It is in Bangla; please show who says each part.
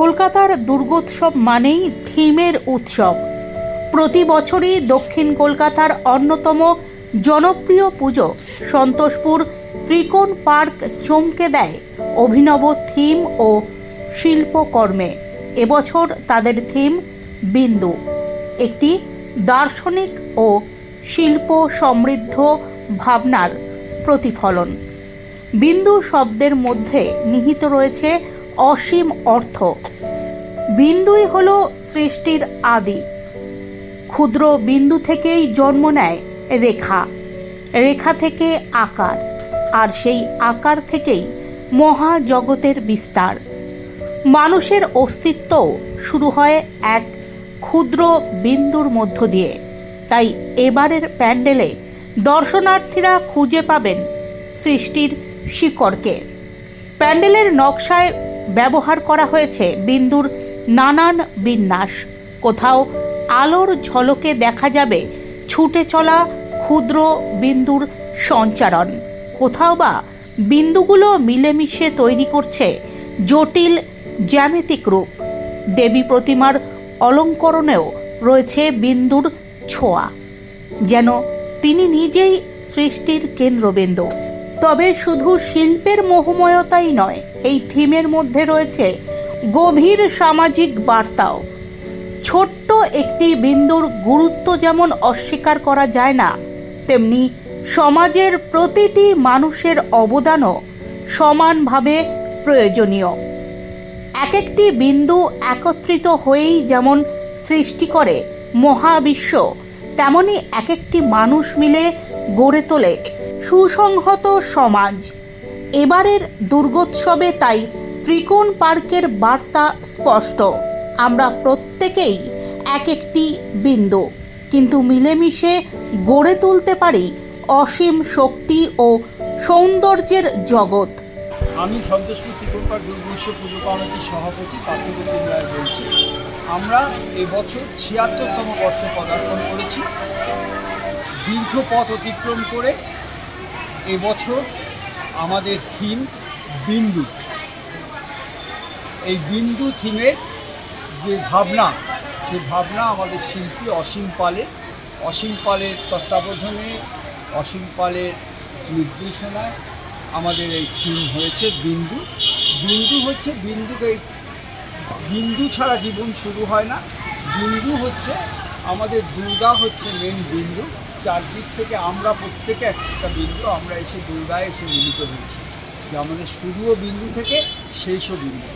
Speaker 1: কলকাতার দুর্গোৎসব মানেই থিমের উৎসব। প্রতি বছরই দক্ষিণ কলকাতার অন্যতম জনপ্রিয় পুজো সন্তোষপুর ত্রিকোণ পার্ক চমকে দেয় অভিনব থিম ও শিল্পকর্মে। এবছর তাদের থিম বিন্দু। একটি দার্শনিক ও শিল্প সমৃদ্ধ ভাবনার প্রতিফলন। বিন্দু শব্দের মধ্যে নিহিত রয়েছে অসীম অর্থ। বিন্দুই হল সৃষ্টির আদি। ক্ষুদ্র বিন্দু থেকেই জন্ম নেয় রেখা। রেখা থেকে আকার, আর সেই আকার থেকেই মহাজগতের বিস্তার। মানুষের অস্তিত্ব শুরু হয় এক ক্ষুদ্র বিন্দুর মধ্য দিয়ে। তাই এবারের প্যান্ডেলে দর্শনার্থীরা খুঁজে পাবেন সৃষ্টির শিকড়কে। প্যান্ডেলের নকশায় ব্যবহার করা হয়েছে বিন্দুর নানান বিন্যাস। কোথাও আলোর ঝলকে দেখা যাবে ছুটে চলা ক্ষুদ্র বিন্দুর সঞ্চারণ। কোথাও বা বিন্দুগুলো মিলেমিশে তৈরি করছে জটিল জ্যামিতিক রূপ। দেবী প্রতিমার অলঙ্করণেও রয়েছে বিন্দুর ছোঁয়া। যেন তিনি নিজেই সৃষ্টির কেন্দ্রবিন্দু। তবে শুধু শিল্পের মোহময়তাই নয় এই থিমের মধ্যে রয়েছে গভীর সামাজিক বার্তাও। ছোট্ট একটি বিন্দুর গুরুত্ব যেমন অস্বীকার করা যায় না, তেমনি সমাজের প্রতিটি মানুষের অবদানও সমানভাবে প্রয়োজনীয়। এক একটি বিন্দু একত্রিত হয়েই যেমন সৃষ্টি করে মহাবিশ্ব, তেমনি এক একটি মানুষ মিলে গড়ে তোলে সুসংহত সমাজ। এবারের দুর্গোৎসবে তাই ত্রিকোণ পার্কের বার্তা স্পষ্ট। আমরা প্রত্যেকেই এক একটি বিন্দু। কিন্তু মিলেমিশে গড়ে তুলতে পারি অসীম শক্তি ও সৌন্দর্যের জগৎ।
Speaker 2: আমি সন্তোষপুর ত্রিকোণপাড় দুর্গোৎসব পুজো কমিটির সভাপতি পার্থপ্রতিম রায় বলছি। আমরা এবছর ছিয়াত্তরতম বর্ষে পদার্পণ করেছি। দীর্ঘ পথ অতিক্রম করে এবছর আমাদের থিম বিন্দু। এই বিন্দু থিমের যে ভাবনা সেই ভাবনা আমাদের শিল্পী অসীম পালের। অসীম পালের তত্ত্বাবধানে, অসীম পালের নির্দেশনায় আমাদের এই থিম হয়েছে বিন্দু। বিন্দু হচ্ছে বিন্দুকে, বিন্দু ছাড়া জীবন শুরু হয় না। বিন্দু হচ্ছে, আমাদের দুর্গা হচ্ছে মেন বিন্দু। চারদিক থেকে আমরা প্রত্যেকে একটা বিন্দু, আমরা এসে দুর্গায় এসে মিলিত হয়েছি যে আমাদের শুরুও বিন্দু থেকে শেষও বিন্দু।